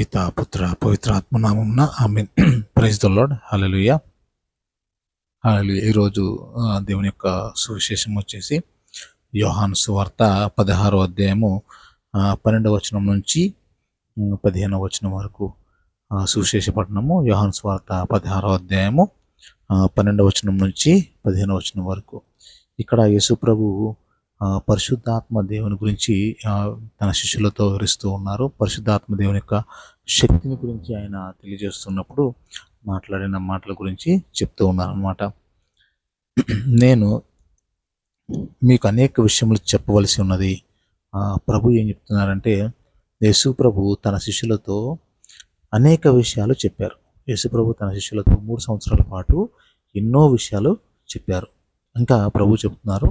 పిత పుత్ర పవిత్రాత్మ నామమున ఆమె praise the lord hallelujah hallelujah ఈరోజు దేవుని యొక్క సువిశేషం వచ్చేసి యోహాను సువార్త పదహారో అధ్యాయము పన్నెండవ వచనం నుంచి ఉమ్, పదిహేనవ వచనం వరకు సువిశేష పట్టణము యోహాను సువార్త పదహారో అధ్యాయము పన్నెండవ వచనం నుంచి పదిహేనవ వచనం వరకు. ఇక్కడ యేసు ప్రభు పరిశుద్ధాత్మ దేవుని గురించి తన శిష్యులతో వివరిస్తూ ఉన్నారు. పరిశుద్ధాత్మ దేవుని యొక్క శక్తిని గురించి ఆయన తెలియజేస్తున్నప్పుడు మాట్లాడిన మాటల గురించి చెప్తూ ఉన్నారు అనమాట నేను మీకు అనేక విషయములు చెప్పవలసి ఉన్నది. ప్రభు ఏం చెప్తున్నారంటే యేసు ప్రభు తన శిష్యులతో అనేక విషయాలు చెప్పారు. యేసు ప్రభు తన శిష్యులతో మూడు సంవత్సరాల పాటు ఎన్నో విషయాలు చెప్పారు. ఇంకా ప్రభు చెప్తున్నారు.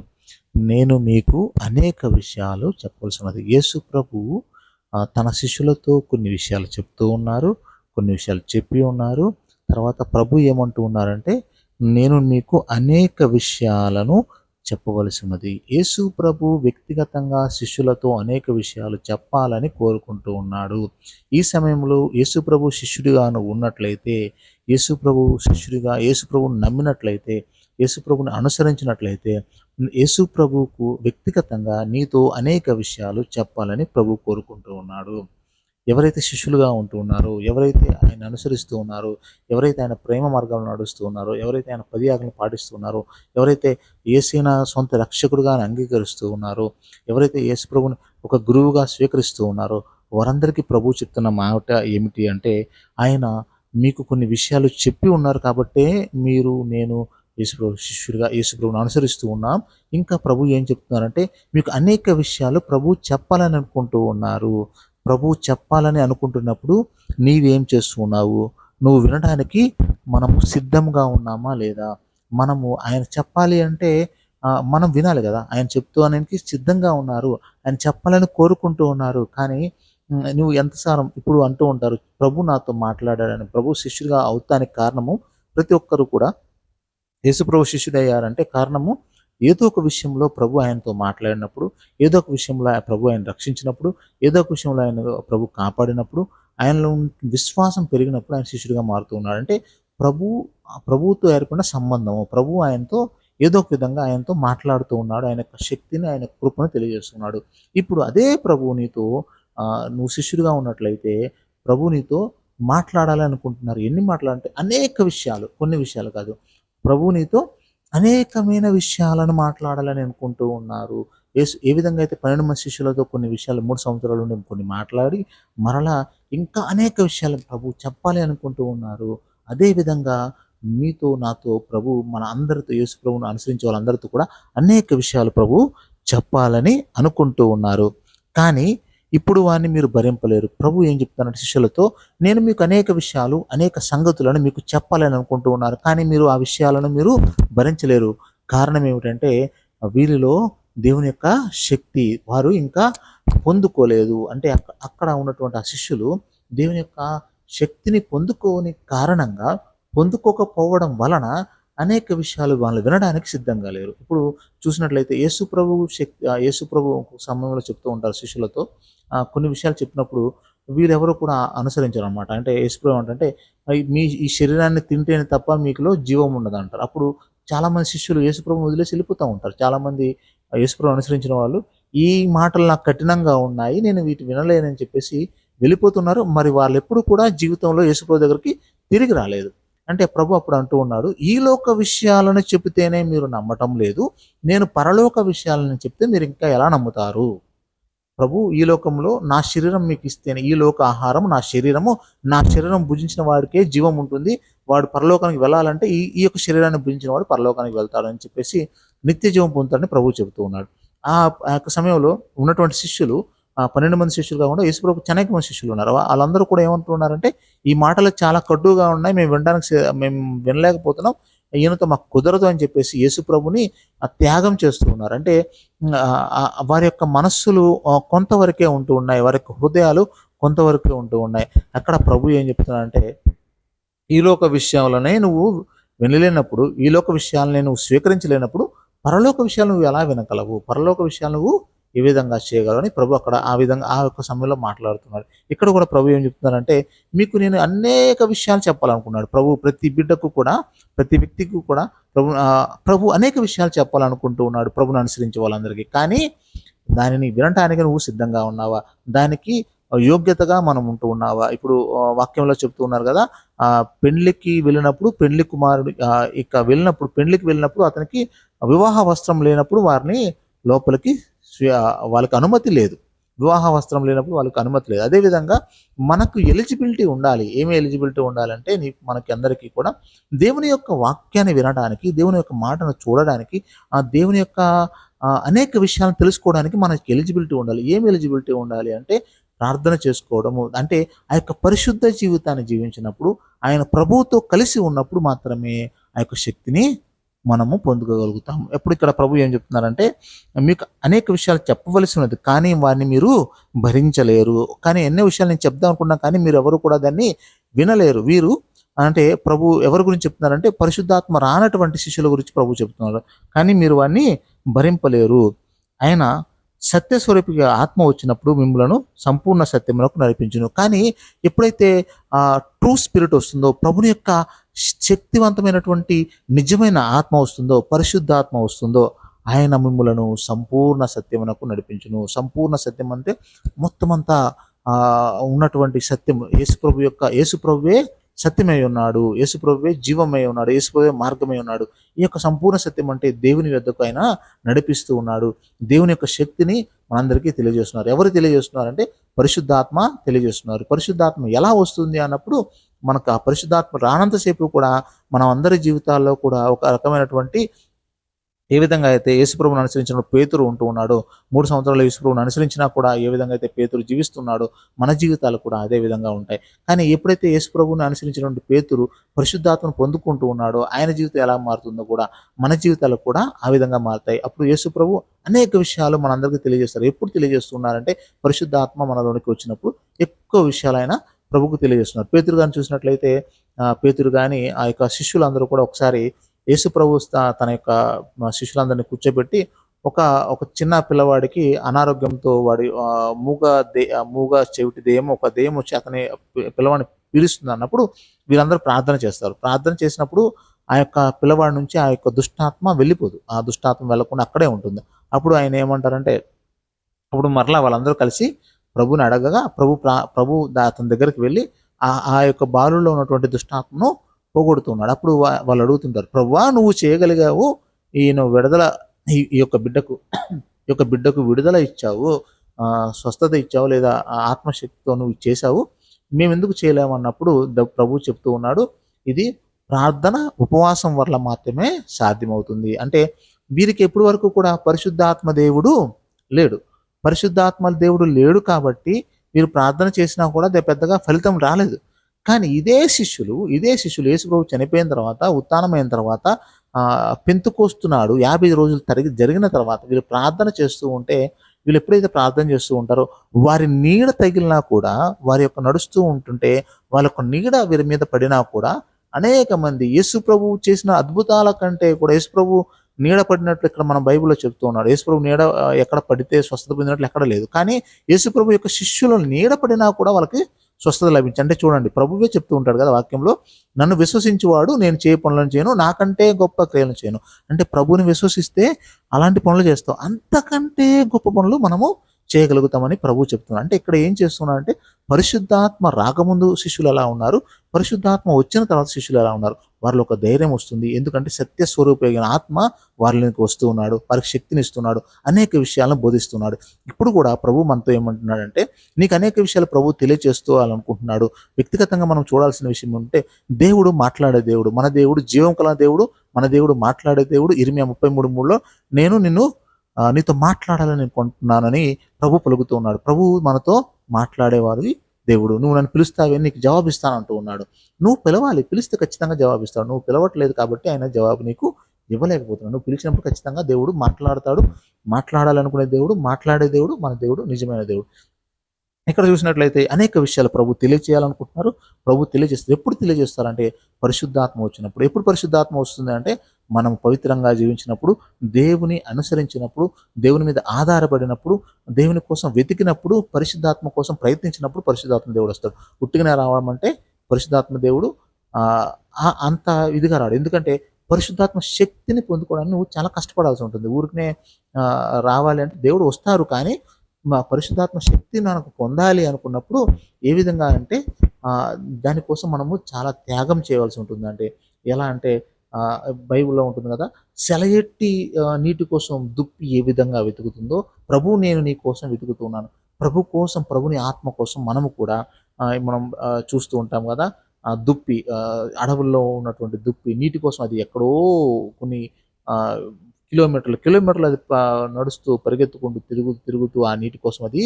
నేను మీకు అనేక విషయాలు చెప్పవలసి ఉన్నది యేసు ప్రభువు తన శిష్యులతో కొన్ని విషయాలు చెప్తూ ఉన్నారు కొన్ని విషయాలు చెప్పి ఉన్నారు. తర్వాత ప్రభు ఏమంటూ ఉన్నారంటే నేను మీకు అనేక విషయాలను చెప్పవలసి ఉన్నది యేసు ప్రభు వ్యక్తిగతంగా శిష్యులతో అనేక విషయాలు చెప్పాలని కోరుకుంటూ ఉన్నాడు. ఈ సమయంలో యేసు ప్రభు శిష్యుడిగాను ఉన్నట్లయితే యేసు ప్రభు శిష్యుడిగా యేసు ప్రభుని నమ్మినట్లయితే యేసు ప్రభుని అనుసరించినట్లయితే యేసు ప్రభువుకు వ్యక్తిగతంగా నీతో అనేక విషయాలు చెప్పాలని ప్రభు కోరుకుంటూ ఉన్నాడు. ఎవరైతే శిష్యులుగా ఉంటూ ఉన్నారో ఎవరైతే ఆయన అనుసరిస్తూ ఉన్నారో ఎవరైతే ఆయన ప్రేమ మార్గంలో నడుస్తూ ఉన్నారో ఎవరైతే ఆయన పది పాటిస్తూ ఉన్నారో ఎవరైతే ఏసైన సొంత రక్షకుడుగా ఆయన అంగీకరిస్తూ ఉన్నారో ఎవరైతే యేసు ప్రభుని ఒక గురువుగా స్వీకరిస్తూ ఉన్నారో వారందరికీ ప్రభు చెప్తున్న మాట ఏమిటి అంటే ఆయన మీకు కొన్ని విషయాలు చెప్పి ఉన్నారు కాబట్టే మీరు నేను యేసుప్రభు శిష్యుడిగా యేసుప్రభుని అనుసరిస్తూ ఉన్నాం. ఇంకా ప్రభు ఏం చెప్తున్నారంటే మీకు అనేక విషయాలు ప్రభు చెప్పాలని అనుకుంటూ ఉన్నారు. ప్రభు చెప్పాలని అనుకుంటున్నప్పుడు నీవేం చేస్తూ ఉన్నావు? నువ్వు వినడానికి మనము సిద్ధంగా ఉన్నామా లేదా? మనము ఆయన చెప్పాలి అంటే మనం వినాలి కదా. ఆయన చెప్తూ అనేకి సిద్ధంగా ఉన్నారు. ఆయన చెప్పాలని కోరుకుంటూ ఉన్నారు. కానీ నువ్వు ఎంతసారం ఇప్పుడు అంటూ ఉంటారు ప్రభు నాతో మాట్లాడాడని ప్రభు శిష్యుడిగా అవుతానికి కారణము ప్రతి ఒక్కరు కూడా యేసుప్రభు శిష్యుడయ్యారంటే కారణము ఏదో ఒక విషయంలో ప్రభు ఆయనతో మాట్లాడినప్పుడు ఏదో ఒక విషయంలో ప్రభు ఆయన రక్షించినప్పుడు ఏదో ఒక విషయంలో ఆయన ప్రభు కాపాడినప్పుడు ఆయనలో విశ్వాసం పెరిగినప్పుడు ఆయన శిష్యుడిగా మారుతూ ఉన్నాడు. అంటే ప్రభు ప్రభుతో ప్రభువుతో ఏర్పడిన సంబంధము ప్రభు ఆయనతో ఏదో ఒక విధంగా ఆయనతో మాట్లాడుతూ ఉన్నాడు. ఆయన యొక్క శక్తిని ఆయన కృపను తెలియజేస్తున్నాడు. ఇప్పుడు అదే ప్రభు నీతో నువ్వు శిష్యుడిగా ఉన్నట్లయితే ప్రభు నీతో మాట్లాడాలి అనుకుంటున్నారు ఎన్ని మాట్లాడంటే అనేక విషయాలు కొన్ని విషయాలు కాదు. ప్రభు నీతో అనేకమైన విషయాలను మాట్లాడాలని అనుకుంటూ ఉన్నారు. యేసు ఏ విధంగా అయితే పన్నెండు శిష్యులతో కొన్ని విషయాలు మూడు సంవత్సరాలు నుండి కొన్ని మాట్లాడి మరలా ఇంకా అనేక విషయాలు ప్రభు చెప్పాలి అనుకుంటూ ఉన్నారు. అదేవిధంగా మీతో నాతో ప్రభు మన అందరితో యేసు ప్రభువును అనుసరించే వాళ్ళందరితో కూడా అనేక విషయాలు ప్రభు చెప్పాలని అనుకుంటూ ఉన్నారు. కానీ ఇప్పుడు వారిని మీరు భరింపలేరు. ప్రభు ఏం చెప్తానంటే శిష్యులతో? నేను మీకు అనేక విషయాలు అనేక సంగతులను మీకు చెప్పాలని అనుకుంటూ ఉన్నారు. కానీ మీరు ఆ విషయాలను మీరు భరించలేరు. కారణం ఏమిటంటే వీరిలో దేవుని యొక్క శక్తి వారు ఇంకా పొందుకోలేదు. అంటే అక్కడ ఉన్నటువంటి ఆ శిష్యులు దేవుని యొక్క శక్తిని పొందుకోని కారణంగా పొందుకోకపోవడం వలన అనేక విషయాలు వాళ్ళు వినడానికి సిద్ధంగా లేరు. ఇప్పుడు చూసినట్లయితే యేసు ప్రభు శక్తి యేసు ప్రభు సమయంలో చెప్తూ ఉంటారు శిష్యులతో. కొన్ని విషయాలు చెప్పినప్పుడు వీరెవరు కూడా అనుసరించారు అనమాట అంటే యేసుప్రభు అంటే మీ ఈ శరీరాన్ని తింటేనే తప్ప మీకులో జీవం ఉండదు అంటారు అప్పుడు చాలామంది శిష్యులు యేసుప్రభు వదిలేసి వెళ్ళిపోతూ ఉంటారు. చాలామంది యేసుప్రభు అనుసరించిన వాళ్ళు ఈ మాటలు నాకు కఠినంగా ఉన్నాయి నేను వీటి వినలేనని చెప్పేసి వెళ్ళిపోతున్నారు. మరి వాళ్ళు ఎప్పుడు కూడా జీవితంలో యేసుప్రభు దగ్గరికి తిరిగి రాలేదు. అంటే ప్రభు అప్పుడు అంటూ ఉన్నాడు ఈ లోక విషయాలను చెబితేనే మీరు నమ్మటం లేదు. నేను పరలోక విషయాలను చెప్తే మీరు ఇంకా ఎలా నమ్ముతారు? ప్రభు ఈ లోకంలో నా శరీరం మీకు ఇస్తేనే ఈ లోక ఆహారం నా శరీరము నా శరీరం భుజించిన వాడికే జీవం ఉంటుంది. వాడు పరలోకానికి వెళ్ళాలంటే ఈ ఈ యొక్క శరీరాన్ని భుజించిన వాడు పరలోకానికి వెళ్తాడని చెప్పేసి నిత్య జీవం పొందుతాడని ప్రభు చెబుతూ ఉన్నాడు. ఆ యొక్క సమయంలో ఉన్నటువంటి శిష్యులు పన్నెండు మంది శిష్యులు కాకుండా యేసుప్రభు అనేక మంది శిష్యులు ఉన్నారు. వాళ్ళందరూ కూడా ఏమంటున్నారంటే ఈ మాటలు చాలా కడ్డుగా ఉన్నాయి మేము వినడానికి మేము వినలేకపోతున్నాం ఈయనతో మాకు కుదరదు అని చెప్పేసి యేసుప్రభుని త్యాగం చేస్తూ ఉన్నారు. అంటే వారి యొక్క మనస్సులు కొంతవరకే ఉంటూ ఉన్నాయి. వారి యొక్క హృదయాలు కొంతవరకే ఉంటూ ఉన్నాయి. అక్కడ ప్రభు ఏం చెప్తున్నారంటే ఈలోక విషయంలోనే నువ్వు వినలేనప్పుడు ఈ లోక విషయాలని నువ్వు స్వీకరించలేనప్పుడు పరలోక విషయాలు నువ్వు ఎలా వినగలవు? పరలోక విషయాలు నువ్వు ఏ విధంగా చేయగలరు అని ప్రభు అక్కడ ఆ విధంగా ఆ యొక్క సమయంలో మాట్లాడుతున్నాడు ఇక్కడ కూడా ప్రభు ఏం చెప్తున్నారంటే మీకు నేను అనేక విషయాలు చెప్పాలనుకున్నాడు. ప్రభు ప్రతి బిడ్డకు కూడా ప్రతి వ్యక్తికి కూడా ప్రభు ప్రభు అనేక విషయాలు చెప్పాలనుకుంటూ ఉన్నాడు. ప్రభుని అనుసరించే వాళ్ళందరికీ. కానీ దానిని వినటానికి నువ్వు సిద్ధంగా ఉన్నావా? దానికి యోగ్యతగా మనం ఉంటూ ఉన్నావా? ఇప్పుడు వాక్యంలో చెప్తూ ఉన్నారు కదా ఆ పెళ్ళికి వెళ్ళినప్పుడు పెండ్లి కుమారుడు ఇక వెళ్ళినప్పుడు పెండ్లికి వెళ్ళినప్పుడు అతనికి వివాహ వస్త్రం లేనప్పుడు వారిని లోపలికి వాళ్ళకి అనుమతి లేదు. వివాహ వస్త్రం లేనప్పుడు వాళ్ళకి అనుమతి లేదు. అదేవిధంగా మనకు ఎలిజిబిలిటీ ఉండాలి. ఏమి ఎలిజిబిలిటీ ఉండాలంటే నీ మనకి అందరికీ కూడా దేవుని యొక్క వాక్యాన్ని వినడానికి దేవుని యొక్క మాటను చూడడానికి ఆ దేవుని యొక్క అనేక విషయాలను తెలుసుకోవడానికి మనకి ఎలిజిబిలిటీ ఉండాలి. ఏమి ఎలిజిబిలిటీ ఉండాలి అంటే ప్రార్థన చేసుకోవడము. అంటే ఆ యొక్క పరిశుద్ధ జీవితాన్ని జీవించినప్పుడు ఆయన ప్రభువుతో కలిసి ఉన్నప్పుడు మాత్రమే ఆ యొక్క శక్తిని మనము పొందుకోగలుగుతాము. ఎప్పుడు ఇక్కడ ప్రభు ఏం చెప్తున్నారంటే మీకు అనేక విషయాలు చెప్పవలసి ఉన్నది కానీ వారిని మీరు భరించలేరు. కానీ ఎన్నో విషయాలు నేను చెప్దాం అనుకున్నా కానీ మీరు ఎవరు కూడా దాన్ని వినలేరు. వీరు అంటే ప్రభు ఎవరి గురించి చెప్తున్నారంటే పరిశుద్ధాత్మ రానటువంటి శిష్యుల గురించి ప్రభు చెప్తున్నారు కానీ మీరు వారిని భరింపలేరు. ఆయన సత్యస్వరూపిగా ఆత్మ వచ్చినప్పుడు మిమ్మలను సంపూర్ణ సత్యములకు నడిపించును. కానీ ఎప్పుడైతే ఆ ట్రూ స్పిరిట్ వస్తుందో ప్రభుని యొక్క శక్తివంతమైనటువంటి నిజమైన ఆత్మ వస్తుందో పరిశుద్ధాత్మ వస్తుందో ఆయన మిమ్ములను సంపూర్ణ సత్యమునకు నడిపించును. సంపూర్ణ సత్యం అంటే మొత్తం అంతా ఉన్నటువంటి సత్యం. యేసుప్రభు యొక్క యేసుప్రభువే సత్యమై ఉన్నాడు. యేసుప్రభువే జీవమై ఉన్నాడు. యేసుప్రభువే మార్గమై ఉన్నాడు. ఈ యొక్క సంపూర్ణ సత్యం అంటే దేవుని వద్దకు ఆయన నడిపిస్తూ ఉన్నాడు. దేవుని యొక్క శక్తిని మనందరికీ తెలియజేస్తున్నారు. ఎవరు తెలియజేస్తున్నారు అంటే పరిశుద్ధాత్మ తెలియజేస్తున్నారు. పరిశుద్ధాత్మ ఎలా వస్తుంది అన్నప్పుడు మనకు ఆ పరిశుద్ధాత్మ రానంతసేపు కూడా మనం అందరి జీవితాల్లో కూడా ఒక రకమైనటువంటి ఏ విధంగా అయితే యేసుప్రభుని అనుసరించిన పేతురు ఉంటూ ఉన్నాడు మూడు సంవత్సరాలు యేసుప్రభుని అనుసరించినా కూడా ఏ విధంగా అయితే పేతురు జీవిస్తున్నాడో మన జీవితాలు కూడా అదే విధంగా ఉంటాయి. కానీ ఎప్పుడైతే యేసుప్రభుని అనుసరించినటువంటి పేతురు పరిశుద్ధాత్మను పొందుకుంటూ ఉన్నాడో ఆయన జీవితం ఎలా మారుతుందో కూడా మన జీవితాలు కూడా ఆ విధంగా మారుతాయి. అప్పుడు యేసుప్రభు అనేక విషయాలు మనందరికీ తెలియజేస్తారు. ఎప్పుడు తెలియజేస్తున్నారంటే పరిశుద్ధాత్మ మనలోనికి వచ్చినప్పుడు ఎక్కువ విషయాలైనా ప్రభుకు తెలియజేస్తున్నారు. పేతురు గారిని చూసినట్లయితే పేతురు కానీ ఆ యొక్క శిష్యులందరూ కూడా ఒకసారి యేసు ప్రభు తన యొక్క శిష్యులందరినీ కూర్చోబెట్టి ఒక ఒక చిన్న పిల్లవాడికి అనారోగ్యంతో వాడి మూగ దే ఆ, మూగ చెవిటి దేయం ఒక దేయం వచ్చి అతని పిల్లవాడిని పీడిస్తుంది అన్నప్పుడు వీరందరూ ప్రార్థన చేస్తారు. ప్రార్థన చేసినప్పుడు ఆ యొక్క పిల్లవాడి నుంచి ఆ యొక్క దుష్టాత్మ వెళ్ళిపోదు. ఆ దుష్టాత్మ వెళ్ళకుండా అక్కడే ఉంటుంది. అప్పుడు ఆయన ఏమంటారంటే అప్పుడు మరలా వాళ్ళందరూ కలిసి ప్రభుని అడగగా ప్రభు ప్రా- ప్రభు అతని దగ్గరికి వెళ్ళి ఆ ఆ యొక్క బాలులో ఉన్నటువంటి దుష్టాత్మను పోగొడుతున్నాడు అప్పుడు వాళ్ళు అడుగుతుంటారు ప్రభువా నువ్వు చేయగలిగావు ఈయన విడుదల ఈ ఈ యొక్క బిడ్డకు ఈ యొక్క బిడ్డకు విడుదల ఇచ్చావు స్వస్థత ఇచ్చావు లేదా ఆ ఆత్మశక్తితో నువ్వు చేశావు మేము ఎందుకు చేయలేమన్నప్పుడు ద- ప్రభు చెప్తూ ఉన్నాడు ఇది ప్రార్థన ఉపవాసం వల్ల మాత్రమే సాధ్యమవుతుంది. అంటే వీరికి ఎప్పటి వరకు కూడా పరిశుద్ధాత్మ దేవుడు లేడు. పరిశుద్ధాత్మలు దేవుడు లేడు కాబట్టి వీరు ప్రార్థన చేసినా కూడా పెద్దగా ఫలితం రాలేదు. కానీ ఇదే శిష్యులు ఇదే శిష్యులు యేసుప్రభు చనిపోయిన తర్వాత ఉత్థానమైన తర్వాత ఆ, పెంతుకొస్తున్నాడు యాభై రోజులు తరిగి జరిగిన తర్వాత వీళ్ళు ప్రార్థన చేస్తూ ఉంటే వీళ్ళు ఎప్పుడైతే ప్రార్థన చేస్తూ ఉంటారో వారి నీడ తగిలినా కూడా వారి యొక్క నడుస్తూ ఉంటుంటే వాళ్ళ యొక్క నీడ వీరి మీద పడినా కూడా అనేక మంది యేసు చేసిన అద్భుతాల కంటే కూడా యేసు ప్రభు నీడ పడినట్లు ఇక్కడ మనం బైబిల్లో చెప్తూ ఉన్నాడు. యేసుప్రభు నీడ ఎక్కడ పడితే స్వస్థత పొందినట్లు ఎక్కడ లేదు. కానీ యేసుప్రభు యొక్క శిష్యులు నీడ పడినా కూడా వాళ్ళకి స్వస్థత లభించి అంటే చూడండి ప్రభువే చెప్తూ ఉంటాడు కదా వాక్యంలో నన్ను విశ్వసించేవాడు నేను చేయ పనులను చేయను నాకంటే గొప్ప క్రియలను చేయను. అంటే ప్రభుని విశ్వసిస్తే అలాంటి పనులు చేస్తాం. అంతకంటే గొప్ప పనులు మనము చేయగలుగుతామని ప్రభు చెప్తున్నారు అంటే ఇక్కడ ఏం చేస్తున్నాడంటే పరిశుద్ధాత్మ రాకముందు శిష్యులు ఎలా ఉన్నారు? పరిశుద్ధాత్మ వచ్చిన తర్వాత శిష్యులు ఎలా ఉన్నారు? వారిలో ఒక ధైర్యం వస్తుంది. ఎందుకంటే సత్య స్వరూపమైన ఆత్మ వారిలోకి వస్తూ ఉన్నాడు. వారికి శక్తిని ఇస్తున్నాడు. అనేక విషయాలను బోధిస్తున్నాడు. ఇప్పుడు కూడా ప్రభు మనతో ఏమంటున్నాడంటే నీకు అనేక విషయాలు ప్రభు తెలియజేస్తూ అనుకుంటున్నాడు వ్యక్తిగతంగా మనం చూడాల్సిన విషయం ఉంటే దేవుడు మాట్లాడే దేవుడు. మన దేవుడు జీవం కల దేవుడు మన దేవుడు మాట్లాడే దేవుడు. ఇరిమియా ముప్పై మూడు మూడులో నేను నిన్ను నీతో మాట్లాడాలని అనుకుంటున్నానని ప్రభు పలుకుతూ ఉన్నాడు. ప్రభు మనతో మాట్లాడేవారి దేవుడు. నువ్వు నన్ను పిలుస్తావే నీకు జవాబిస్తాను అంటూ ఉన్నాడు. నువ్వు పిలవాలి పిలిస్తే ఖచ్చితంగా జవాబు నువ్వు పిలవట్లేదు కాబట్టి ఆయన జవాబు నీకు ఇవ్వలేకపోతున్నాడు. నువ్వు పిలిచినప్పుడు ఖచ్చితంగా దేవుడు మాట్లాడతాడు. మాట్లాడాలనుకునే దేవుడు మాట్లాడే దేవుడు మన దేవుడు నిజమైన దేవుడు. ఇక్కడ చూసినట్లయితే అనేక విషయాలు ప్రభు తెలియజేయాలనుకుంటున్నారు ప్రభు తెలియజేస్తారు ఎప్పుడు తెలియజేస్తారంటే పరిశుద్ధాత్మ వచ్చినప్పుడు. ఎప్పుడు పరిశుద్ధాత్మ వస్తుంది అంటే మనం పవిత్రంగా జీవించినప్పుడు దేవుని అనుసరించినప్పుడు దేవుని మీద ఆధారపడినప్పుడు దేవుని కోసం వెతికినప్పుడు పరిశుద్ధాత్మ కోసం ప్రయత్నించినప్పుడు పరిశుద్ధాత్మ దేవుడు వస్తాడు. ఉట్టిగానే రావడం అంటే పరిశుద్ధాత్మ దేవుడు అంత ఇదిగా రాడు. ఎందుకంటే పరిశుద్ధాత్మ శక్తిని పొందుకోవడానికి నువ్వు చాలా కష్టపడాల్సి ఉంటుంది. ఊరికనే రావాలి అంటే దేవుడు వస్తారు కానీ మా పరిశుద్ధాత్మ శక్తి మనకు పొందాలి అనుకున్నప్పుడు ఏ విధంగా అంటే దానికోసం మనము చాలా త్యాగం చేయవలసి ఉంటుంది అంటే ఎలా అంటే బైబిల్లో ఉంటుంది కదా సెలయెట్టి నీటి కోసం దుప్పి ఏ విధంగా వెతుకుతుందో ప్రభు నేను నీ కోసం వెతుకుతున్నాను ప్రభు కోసం ప్రభుని ఆత్మ కోసం మనము కూడా మనం చూస్తూ ఉంటాం కదా ఆ దుప్పి అడవుల్లో ఉన్నటువంటి దుప్పి నీటి కోసం అది ఎక్కడో కొన్ని కిలోమీటర్లు కిలోమీటర్లు అది నడుస్తూ పరిగెత్తుకుంటూ తిరుగు తిరుగుతూ ఆ నీటి కోసం అది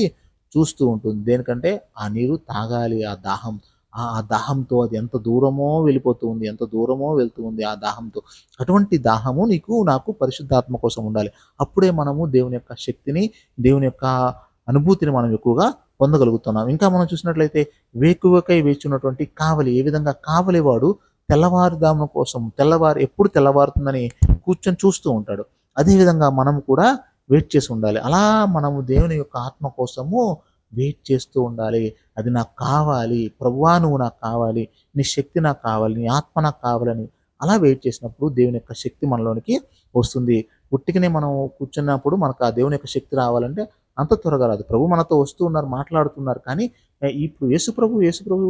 చూస్తూ ఉంటుంది. దేనికంటే ఆ నీరు తాగాలి ఆ దాహం ఆ దాహంతో అది ఎంత దూరమో వెళ్ళిపోతూ ఉంది ఎంత దూరమో వెళ్తూ ఉంది ఆ దాహంతో. అటువంటి దాహము నీకు నాకు పరిశుద్ధాత్మ కోసం ఉండాలి. అప్పుడే మనము దేవుని యొక్క శక్తిని దేవుని యొక్క అనుభూతిని మనం ఎక్కువగా పొందగలుగుతున్నాం. ఇంకా మనం చూసినట్లయితే వేకువకై వేచున్నటువంటి కావలి ఏ విధంగా కావలివాడు తెల్లవారుదాము కోసం తెల్లవారు ఎప్పుడు తెల్లవారుతుందని కూర్చొని చూస్తూ ఉంటాడు. అదేవిధంగా మనం కూడా వెయిట్ చేసి ఉండాలి. అలా మనము దేవుని యొక్క ఆత్మ కోసము వెయిట్ చేస్తూ ఉండాలి. అది నాకు కావాలి. ప్రభువా నువ్వు నాకు కావాలి. నీ శక్తి నాకు కావాలి. నీ ఆత్మ నాకు కావాలని అలా వెయిట్ చేసినప్పుడు దేవుని యొక్క శక్తి మనలోనికి వస్తుంది. ఉట్టికనే మనం కూర్చున్నప్పుడు మనకు ఆ దేవుని యొక్క శక్తి రావాలంటే అంత త్వరగా రాదు. ప్రభు మనతో వస్తూ ఉన్నారు మాట్లాడుతున్నారు కానీ ఇప్పుడు యేసు ప్రభు యేసు ప్రభు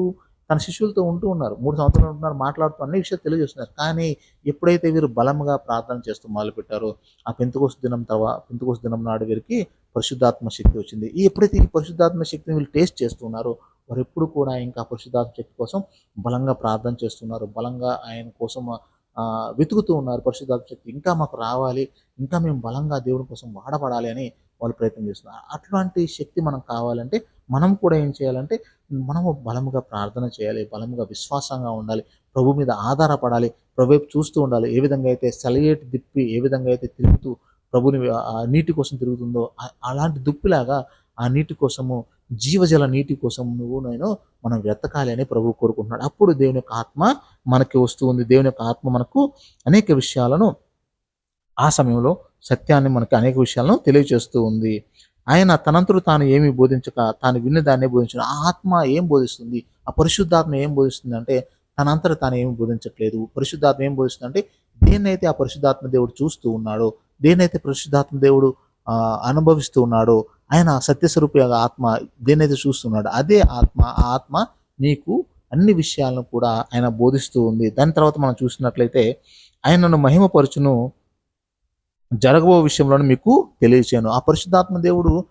తన శిష్యులతో ఉంటూ ఉన్నారు. మూడు సంవత్సరాలు ఉంటున్నారు మాట్లాడుతూ అన్ని విషయాలు తెలియజేస్తున్నారు. కానీ ఎప్పుడైతే వీరు బలంగా ప్రార్థన చేస్తూ మొదలుపెట్టారో ఆ పెంతుకోసు దినం తర్వాత పెంతుకోసు దినం నాడు వీరికి పరిశుద్ధాత్మ శక్తి వచ్చింది. ఈ ఎప్పుడైతే ఈ పరిశుద్ధాత్మ శక్తిని వీళ్ళు టేస్ట్ చేస్తున్నారో వారు ఎప్పుడు కూడా ఇంకా పరిశుద్ధాత్మ శక్తి కోసం బలంగా ప్రార్థన చేస్తున్నారు. బలంగా ఆయన కోసం వెతుకుతూ ఉన్నారు పరిశుద్ధాత్మ శక్తి. ఇంకా మాకు రావాలి ఇంకా మేము బలంగా దేవుడి కోసం వాడబడాలి అని వాళ్ళు ప్రయత్నం చేస్తున్నారు. అట్లాంటి శక్తి మనం కావాలంటే మనం కూడా ఏం చేయాలంటే మనము బలముగా ప్రార్థన చేయాలి బలముగా విశ్వాసంగా ఉండాలి ప్రభు మీద ఆధారపడాలి ప్రభు చూస్తూ ఉండాలి. ఏ విధంగా అయితే సెలయేట్ దిప్పి ఏ విధంగా అయితే తిరుగుతూ ప్రభుని ఆ నీటి కోసం తిరుగుతుందో అలాంటి దుప్పిలాగా ఆ నీటి కోసము జీవజల నీటి కోసం నువ్వు నేను మనం వెతకాలి అని ప్రభు కోరుకుంటున్నాడు. అప్పుడు దేవుని యొక్క ఆత్మ మనకి వస్తూ ఉంది. దేవుని యొక్క ఆత్మ మనకు అనేక విషయాలను ఆ సమయంలో సత్యాన్ని మనకి అనేక విషయాలను తెలియజేస్తూ ఉంది. ఆయన తనంతరు తాను ఏమి బోధించక తాను విన్న దాన్నే బోధించిన. ఆ ఆత్మ ఏం బోధిస్తుంది? ఆ పరిశుద్ధాత్మ ఏం బోధిస్తుంది అంటే తనంతట తాను ఏమి బోధించట్లేదు. పరిశుద్ధాత్మ ఏం బోధిస్తుంది అంటే దేన్నైతే ఆ పరిశుద్ధాత్మ దేవుడు చూస్తూ ఉన్నాడో దేనైతే పరిశుద్ధాత్మ దేవుడు అనుభవిస్తూ ఉన్నాడో ఆయన సత్యస్వరూప ఆత్మ దేనైతే చూస్తున్నాడో అదే ఆత్మ ఆ ఆత్మ నీకు అన్ని విషయాలను కూడా ఆయన బోధిస్తూ ఉంది. దాని తర్వాత మనం చూసినట్లయితే ఆయనను మహిమపరచును జరగబో విషయంలోనూ మీకు తెలియచేయను. ఆ పరిశుద్ధాత్మ దేవుడు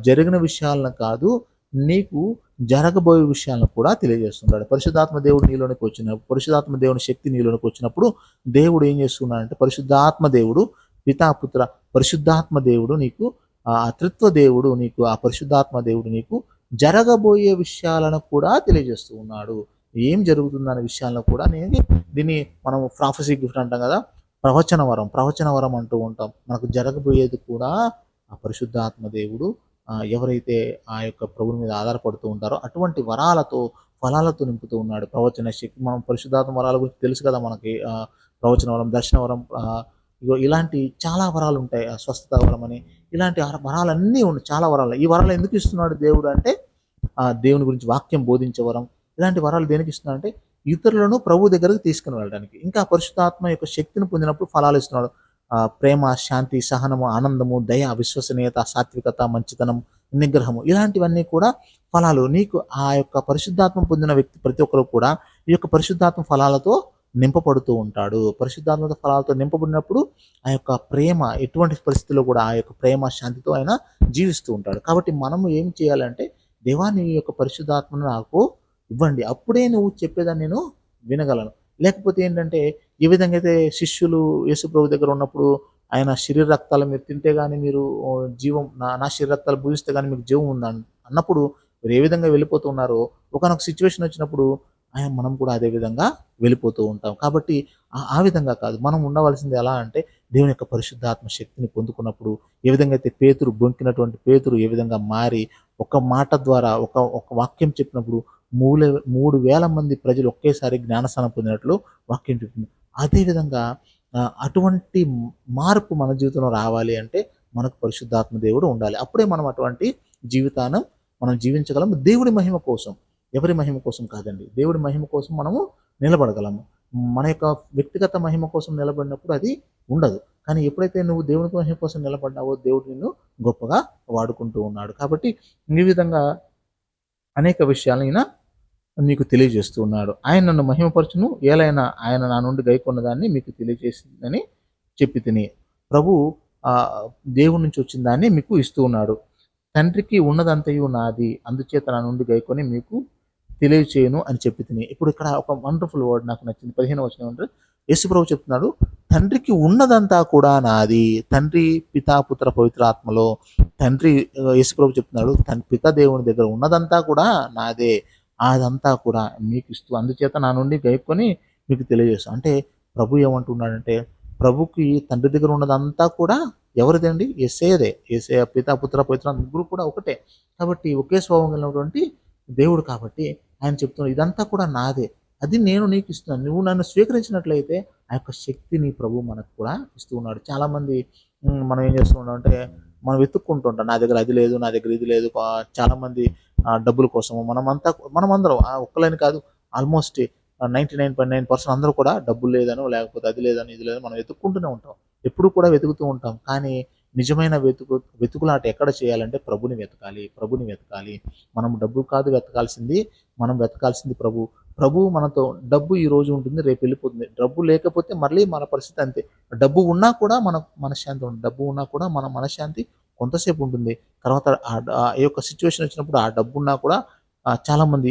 జరిగిన విషయాలను కాదు నీకు జరగబోయే విషయాలను కూడా తెలియజేస్తున్నాడు. పరిశుద్ధాత్మ దేవుడు నీలోనికి వచ్చిన పరిశుద్ధాత్మ దేవుని శక్తి నీలోనికి వచ్చినప్పుడు దేవుడు ఏం చేస్తున్నాడంటే పరిశుద్ధాత్మ దేవుడు పితాపుత్ర పరిశుద్ధాత్మ దేవుడు నీకు ఆ త్రిత్వ దేవుడు నీకు ఆ పరిశుద్ధాత్మ దేవుడు నీకు జరగబోయే విషయాలను కూడా తెలియజేస్తూ ఉన్నాడు. ఏం జరుగుతుందనే విషయాలను కూడా నేను దీన్ని మనం ప్రాఫసీ గిఫ్ట్ అంటాం కదా ప్రవచన వరం ప్రవచన వరం అంటూ ఉంటాం. మనకు జరగబోయేది కూడా ఆ పరిశుద్ధాత్మ దేవుడు ఎవరైతే ఆ యొక్క ప్రభుని మీద ఆధారపడుతూ ఉంటారో అటువంటి వరాలతో ఫలాలతో నింపుతూ ఉన్నాడు. ప్రవచన శక్తి మనం పరిశుద్ధాత్మ వరాల గురించి తెలుసు కదా మనకి ప్రవచనవరం ప్రవచన వరం దర్శన వరం ఇగో ఇలాంటి చాలా వరాలు ఉంటాయి ఆ స్వస్థత వరం అని. ఇలాంటి వరాలన్నీ ఉన్నాయి చాలా వరాలు. ఈ వరాలు ఎందుకు ఇస్తున్నాడు దేవుడు అంటే ఆ దేవుని గురించి వాక్యం బోధించే వరం. ఇలాంటి వరాలు దేనికి ఇస్తున్నాడు అంటే ఇతరులను ప్రభు దగ్గరకు తీసుకుని వెళ్ళడానికి. ఇంకా పరిశుద్ధాత్మ యొక్క శక్తిని పొందినప్పుడు ఫలాలు ఇస్తున్నాడు. ప్రేమ శాంతి సహనము ఆనందము దయ విశ్వసనీయత సాత్వికత మంచితనం నిగ్రహము ఇలాంటివన్నీ కూడా ఫలాలు. నీకు ఆ యొక్క పరిశుద్ధాత్మ పొందిన వ్యక్తి ప్రతి ఒక్కరు కూడా ఈ యొక్క పరిశుద్ధాత్మ ఫలాలతో నింపబడుతూ ఉంటాడు. పరిశుద్ధాత్మ ఫలాలతో నింపబడినప్పుడు ఆ యొక్క ప్రేమ ఎటువంటి పరిస్థితుల్లో కూడా ఆ యొక్క ప్రేమ శాంతితో ఆయన జీవిస్తూ ఉంటాడు. కాబట్టి మనము ఏం చేయాలంటే దేవా నీ యొక్క పరిశుద్ధాత్మను నాకు ఇవ్వండి. అప్పుడే నువ్వు చెప్పేదాన్ని నేను వినగలను. లేకపోతే ఏంటంటే ఏ విధంగా అయితే శిష్యులు యేసుప్రభు దగ్గర ఉన్నప్పుడు ఆయన శరీర రక్తాలు మీరు తింటే కానీ మీరు జీవం నా నా శరీర రక్తాలు భూజిస్తే కానీ మీకు జీవం ఉందా అన్నప్పుడు మీరు ఏ విధంగా వెళ్ళిపోతున్నారో ఒకనొక సిచ్యువేషన్ వచ్చినప్పుడు ఆయన మనం కూడా అదే విధంగా వెళ్ళిపోతూ ఉంటాం. కాబట్టి ఆ- విధంగా కాదు. మనం ఉండవలసింది ఎలా అంటే దేవుని యొక్క పరిశుద్ధాత్మ శక్తిని పొందుకున్నప్పుడు ఏ విధంగా అయితే పేతురు బొంకినటువంటి పేతురు ఏ విధంగా మారి ఒక మాట ద్వారా ఒక ఒక వాక్యం చెప్పినప్పుడు మూడు మూడు వేల మంది ప్రజలు ఒకేసారి జ్ఞానస్థానం పొందినట్లు వాక్యం చెప్తుంది. అదేవిధంగా అటువంటి మార్పు మన జీవితంలో రావాలి అంటే మనకు పరిశుద్ధాత్మ దేవుడు ఉండాలి. అప్పుడే మనం అటువంటి జీవితాన్ని మనం జీవించగలం దేవుడి మహిమ కోసం. ఎవరి మహిమ కోసం కాదండి. దేవుడి మహిమ కోసం మనము నిలబడగలము. మన యొక్క వ్యక్తిగత మహిమ కోసం నిలబడినప్పుడు అది ఉండదు. కానీ ఎప్పుడైతే నువ్వు దేవుని మహిమ కోసం నిలబడ్డావో దేవుడు నిన్ను గొప్పగా వాడుకుంటూ ఉన్నాడు. కాబట్టి ఈ విధంగా అనేక విషయాలు ఈయన మీకు తెలియజేస్తూ ఉన్నాడు. ఆయన నన్ను మహిమపరచును. ఏలైనా ఆయన నా నుండి గైకొన్న దాన్ని మీకు తెలియజేసిందని చెప్పి తిని ప్రభు దేవుడి నుంచి వచ్చిన దాన్ని మీకు ఇస్తూ ఉన్నాడు. తండ్రికి ఉన్నదంతయు నాది. అందుచేత నా నుండి గైకొని మీకు తెలియచేయను అని చెప్పి తిని. ఇప్పుడు ఇక్కడ ఒక వండర్ఫుల్ వర్డ్ నాకు నచ్చింది. పదిహేను వచ్చిన అంటే యేసుప్రభు చెప్తున్నాడు తండ్రికి ఉన్నదంతా కూడా నాది. తండ్రి పితా పుత్ర పవిత్ర ఆత్మలో తండ్రి యేసుప్రభు చెప్తున్నాడు తన పిత దేవుని దగ్గర ఉన్నదంతా కూడా నాదే. అదంతా కూడా మీకు ఇస్తూ అందుచేత నా నుండి గైకొని మీకు తెలియజేస్తాను అంటే ప్రభు ఏమంటున్నాడంటే ప్రభుకి తండ్రి దగ్గర ఉన్నదంతా కూడా ఎవరిదండి? ఎస్ఏదే ఎస్ఏ పిత పుత్ర పవిత్ర ముగ్గురు కూడా ఒకటే. కాబట్టి ఒకే స్వభావం కలిగినటువంటి దేవుడు కాబట్టి ఆయన చెప్తున్నాడు ఇదంతా కూడా నాదే. అది నేను నీకు ఇస్తున్నాను. నువ్వు నన్ను స్వీకరించినట్లయితే ఆ యొక్క శక్తిని ప్రభు మనకు కూడా ఇస్తూ ఉన్నాడు. చాలామంది మనం ఏం చేస్తున్నాం అంటే మనం వెతుక్కుంటుంటాం. నా దగ్గర అది లేదు నా దగ్గర ఇది లేదు. చాలామంది డబ్బుల కోసము మనమంతా మనమందరం ఒక్కలేని కాదు almost ninety nine point nine percent అందరూ కూడా డబ్బులు లేదనో లేకపోతే అది లేదని ఇది లేదని మనం వెతుక్కుంటూనే ఉంటాం. ఎప్పుడు కూడా వెతుకుతూ ఉంటాం. కానీ నిజమైన వెతుకు వెతుకులాట ఎక్కడ చేయాలంటే ప్రభుని వెతకాలి ప్రభుని వెతకాలి. మనం డబ్బు కాదు వెతకాల్సింది మనం వెతకాల్సింది ప్రభు. ప్రభు మనతో డబ్బు ఈ రోజు ఉంటుంది రేపు వెళ్ళిపోతుంది. డబ్బు లేకపోతే మళ్ళీ మన పరిస్థితి అంతే. డబ్బు ఉన్నా కూడా మన మనశ్శాంతి ఉంటుంది. డబ్బు ఉన్నా కూడా మన మనశ్శాంతి కొంతసేపు ఉంటుంది. తర్వాత ఆ యొక్క సిచ్యువేషన్ వచ్చినప్పుడు ఆ డబ్బు ఉన్నా కూడా చాలామంది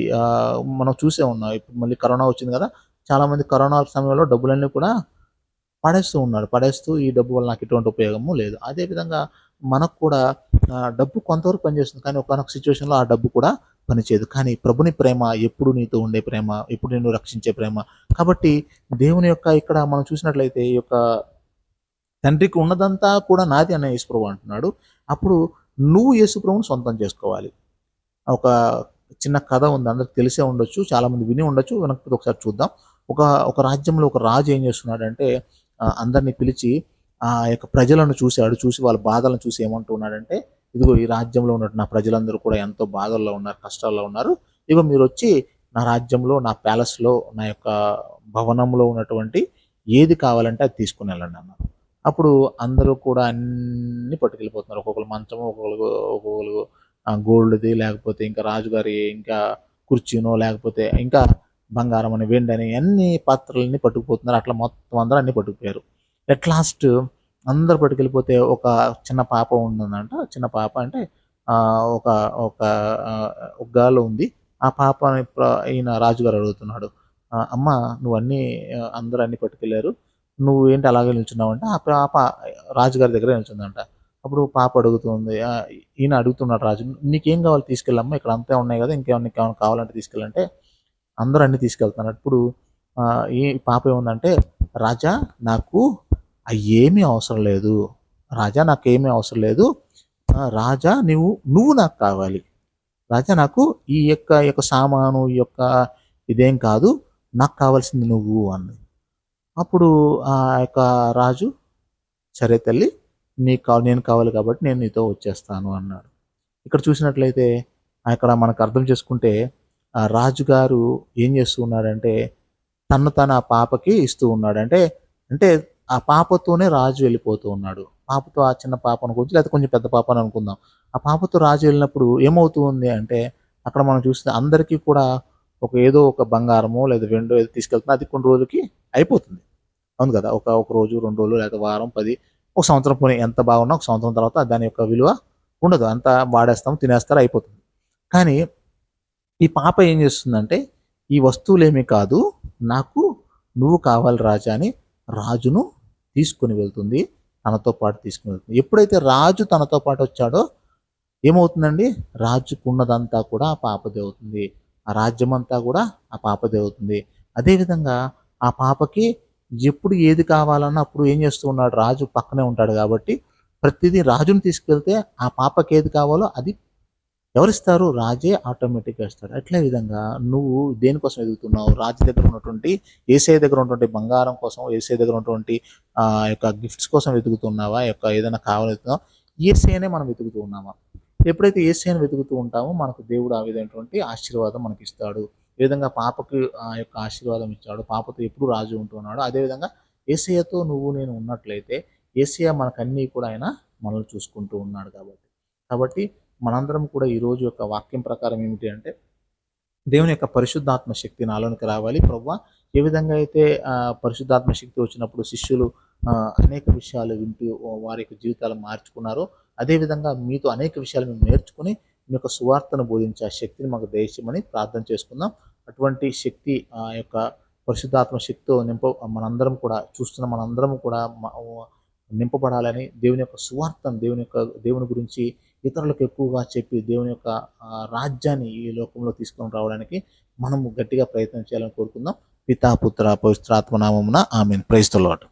మనం చూసే ఉన్నాం. ఇప్పుడు మళ్ళీ కరోనా వచ్చింది కదా చాలామంది కరోనా సమయంలో డబ్బులన్నీ కూడా పడేస్తూ ఉన్నాడు. పడేస్తూ ఈ డబ్బు వల్ల నాకు ఎటువంటి ఉపయోగము లేదు. అదేవిధంగా మనకు కూడా డబ్బు కొంతవరకు పనిచేస్తుంది. కానీ ఒకనొక సిచ్యువేషన్లో ఆ డబ్బు కూడా పనిచేయదు. కానీ ప్రభుని ప్రేమ ఎప్పుడు నీతో ఉండే ప్రేమ ఎప్పుడు నిన్ను రక్షించే ప్రేమ. కాబట్టి దేవుని యొక్క ఇక్కడ మనం చూసినట్లయితే ఈ యొక్క తండ్రికి ఉన్నదంతా కూడా నాది అనే యేసుప్రభు అంటున్నాడు. అప్పుడు నువ్వు యేసుప్రభుని సొంతం చేసుకోవాలి. ఒక చిన్న కథ ఉంది. అందరికి తెలిసే ఉండొచ్చు. చాలామంది విని ఉండొచ్చు. వెనక్కి ఒకసారి చూద్దాం. ఒక ఒక రాజ్యంలో ఒక రాజు ఏం చేస్తున్నాడంటే అందరినీ పిలిచి ఆ యొక్క ప్రజలను చూశాడు చూసి వాళ్ళ బాధలను చూసి ఏమంటున్నాడంటే ఇదిగో ఈ రాజ్యంలో ఉన్నట్టు నా ప్రజలందరూ కూడా ఎంతో బాధల్లో ఉన్నారు కష్టాల్లో ఉన్నారు. ఇదిగో మీరు వచ్చి నా రాజ్యంలో నా ప్యాలెస్లో నా యొక్క భవనంలో ఉన్నటువంటి ఏది కావాలంటే అది తీసుకుని వెళ్ళండి అన్నారు. అప్పుడు అందరూ కూడా అన్ని పట్టుకెళ్ళిపోతున్నారు. ఒక్కొక్కరు మంచము ఒక్కొక్కరు ఒక్కొక్కరు గోల్డ్ది లేకపోతే ఇంకా రాజుగారి ఇంకా కుర్చీనో లేకపోతే ఇంకా బంగారం అని వెండి అని అన్ని పాత్రలన్నీ పట్టుకుపోతున్నారు. అట్లా మొత్తం అందరూ అన్ని పట్టుకుపోయారు. ఎట్ లాస్ట్ అందరు పట్టుకెళ్ళిపోతే ఒక చిన్న పాప ఉందంట చిన్న పాప అంటే ఒక ఒక ఆ, ఒక ఉంది. ఆ పాప ఈయన రాజుగారు అడుగుతున్నాడు. అమ్మ నువ్వు అన్ని అందరూ అన్ని పట్టుకెళ్ళారు. నువ్వు ఏంటి అలాగే నిల్చున్నావు? అంటే ఆ పాప రాజుగారి దగ్గర నిల్చుందంట. అప్పుడు పాప అడుగుతుంది ఈయన అడుగుతున్నాడు రాజు నీకేం కావాలి తీసుకెళ్ళమ్మా ఇక్కడ అంతే ఉన్నాయి కదా ఇంకేమన్నా కావాలంటే తీసుకెళ్ళంటే అందరూ అన్ని తీసుకెళ్తున్నారు. అప్పుడు ఈ పాప ఏముందంటే రాజా నాకు ఏమీ అవసరం లేదు. రాజా నాకు ఏమీ అవసరం లేదు. రాజా నువ్వు నువ్వు నాకు కావాలి. రాజా నాకు ఈ యొక్క ఈ యొక్క సామాను ఈ యొక్క ఇదేం కాదు. నాకు కావాల్సింది నువ్వు అన్నది అప్పుడు ఆ యొక్క రాజు సరే తల్లి నీకు కావాలి నేను కావాలి కాబట్టి నేను నీతో వచ్చేస్తాను అన్నాడు. ఇక్కడ చూసినట్లయితే అక్కడ మనకు అర్థం చేసుకుంటే రాజుగారు ఏం చేస్తూ ఉన్నాడంటే తను తన పాపకి ఇస్తూ ఉన్నాడు. అంటే అంటే ఆ పాపతోనే రాజు వెళ్ళిపోతూ ఉన్నాడు. పాపతో ఆ చిన్న పాప అనుకోవచ్చు లేకపోతే కొంచెం పెద్ద పాప అని అనుకుందాం. ఆ పాపతో రాజు వెళ్ళినప్పుడు ఏమవుతూ ఉంది అంటే అక్కడ మనం చూస్తే అందరికీ కూడా ఒక ఏదో ఒక బంగారమో లేదా వెండో ఏదో తీసుకెళ్తున్నా అది కొన్ని రోజులకి అయిపోతుంది. అవును కదా ఒక ఒక రోజు రెండు రోజులు లేదా వారం పది ఒక సంవత్సరం పోనీ ఎంత బాగున్నా ఒక సంవత్సరం తర్వాత దాని యొక్క విలువ ఉండదు. అంత వాడేస్తాం తినేస్తారు అయిపోతుంది. కానీ ఈ పాప ఏం చేస్తుందంటే ఈ వస్తువులేమీ కాదు నాకు నువ్వు కావాలి రాజా అని రాజును తీసుకుని వెళ్తుంది తనతో పాటు తీసుకుని వెళ్తుంది. ఎప్పుడైతే రాజు తనతో పాటు వచ్చాడో ఏమవుతుందండి? రాజుకున్నదంతా కూడా ఆ పాపదే అవుతుంది. ఆ రాజ్యం అంతా కూడా ఆ పాపదే అవుతుంది. అదేవిధంగా ఆ పాపకి ఎప్పుడు ఏది కావాలన్నా అప్పుడు ఏం చేస్తూ ఉన్నాడు? రాజు పక్కనే ఉంటాడు కాబట్టి ప్రతిదీ రాజును తీసుకెళ్తే ఆ పాపకి ఏది కావాలో అది ఎవరిస్తారు? రాజే ఆటోమేటిక్గా ఇస్తాడు అట్లే విధంగా నువ్వు దేనికోసం ఎదుగుతున్నావు? రాజు దగ్గర ఉన్నటువంటి ఏసఐ దగ్గర ఉన్నటువంటి బంగారం కోసం ఏసఐ దగ్గర ఉన్నటువంటి ఆ యొక్క గిఫ్ట్స్ కోసం వెతుకుతున్నావా? యొక్క ఏదైనా కావాలి ఏసఐనే మనం వెతుకుతూ ఉన్నామా? ఎప్పుడైతే ఏసఐని వెతుకుతూ ఉంటామో మనకు దేవుడు ఆ విధమైనటువంటి ఆశీర్వాదం మనకి ఇస్తాడు ఏ విధంగా పాపకి ఆ యొక్క ఆశీర్వాదం ఇచ్చాడు. పాపతో ఎప్పుడు రాజు ఉంటున్నాడు అదేవిధంగా ఏసయ్యతో నువ్వు నేను ఉన్నట్లయితే ఏసయ్య మనకన్నీ కూడా ఆయన మనల్ని చూసుకుంటూ ఉన్నాడు కాబట్టి. కాబట్టి మనందరం కూడా ఈరోజు యొక్క వాక్యం ప్రకారం ఏమిటి అంటే దేవుని యొక్క పరిశుద్ధాత్మ శక్తి నాలోనికి రావాలి. ప్రవ్వ ఏ విధంగా అయితే పరిశుద్ధాత్మ శక్తి వచ్చినప్పుడు శిష్యులు అనేక విషయాలు వింటూ వారి యొక్క జీవితాలు మార్చుకున్నారో అదేవిధంగా మీతో అనేక విషయాలు మేము నేర్చుకుని మీ యొక్క సువార్తను బోధించే శక్తిని మాకు దయచేయమని ప్రార్థన చేసుకుందాం. అటువంటి శక్తి ఆ యొక్క పరిశుద్ధాత్మ శక్తితో నింప మనందరం కూడా చూస్తున్న మనందరం కూడా నింపబడాలని దేవుని యొక్క సువార్తను దేవుని యొక్క దేవుని గురించి ఇతరులకు ఎక్కువగా చెప్పి దేవుని యొక్క రాజ్యాన్ని ఈ లోకంలో తీసుకొని రావడానికి మనము గట్టిగా ప్రయత్నం చేయాలని కోరుకుందాం. పితాపుత్ర పవిత్రాత్మ నామమున ఆమె ప్రైస్తలాట్